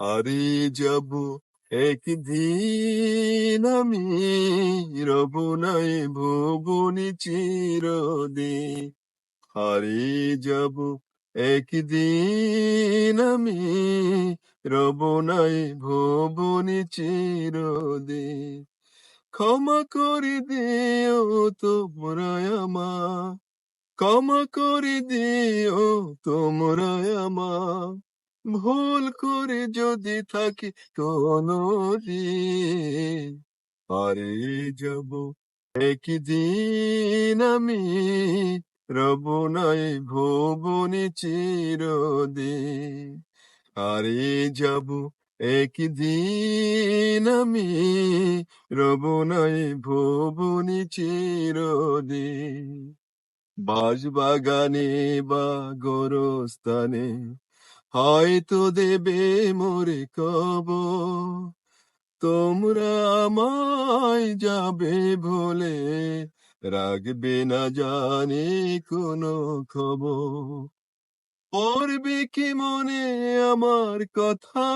হারিয়ে যাব একদিন আমি রব নাই ভুবনি চিরদিন হারিয়ে যাব একদিন আমি রব নাই ভুবনি চিরদিন ক্ষমা করে দিও তোমরা আমার ক্ষমা করে দিও তোমরা আমার ভুল করে যদি থাকি কোনো হারিয়ে যাব একদিন আমি রব নাই ভুবনি চিরদিন আরে যাব একদিন আমি রব নাই ভুবনি চিরদিন। বাঁশবাগানে বা গোরস্থানে হয়তো দেবে মোরে কব তোমরা আমায় যাবে ভুলে রাখবে না জানে কোনো খবর। পড়বে কি মনে আমার কথা?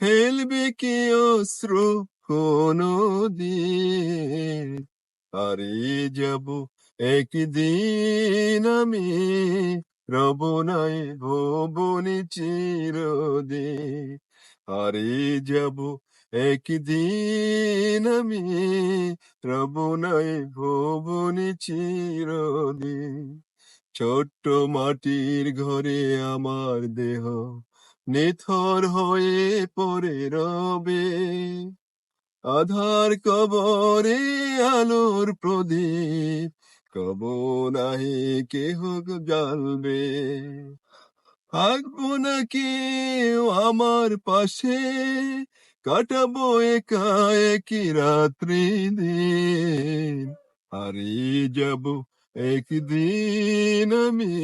ফেলবে কি অশ্রু কোনো দিন? হারিয়ে যাব একদিন আমি রব নাই ভুবনি চিরদিন হারিয়ে যাব একদিন আমি রব নাই ভুবনি চিরদিন ছোট্ট মাটির ঘরে আমার দেহ নিথর হয়ে পড়ে রবে। আধার কবরে আলোর প্রদীপ কব নাহি কেহ জ্বালবে থাকব না কেউ আমার পাশে, কাটাবো একা একই রাত্রি দিন। হারিয়ে যাব একদিন আমি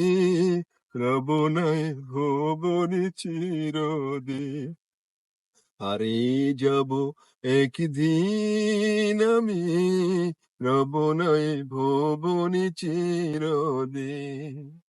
নাই ভুবনি চিরদিন। হারিয়ে যাব একদিন আমি রব নয় ভুবনি চিরদিন।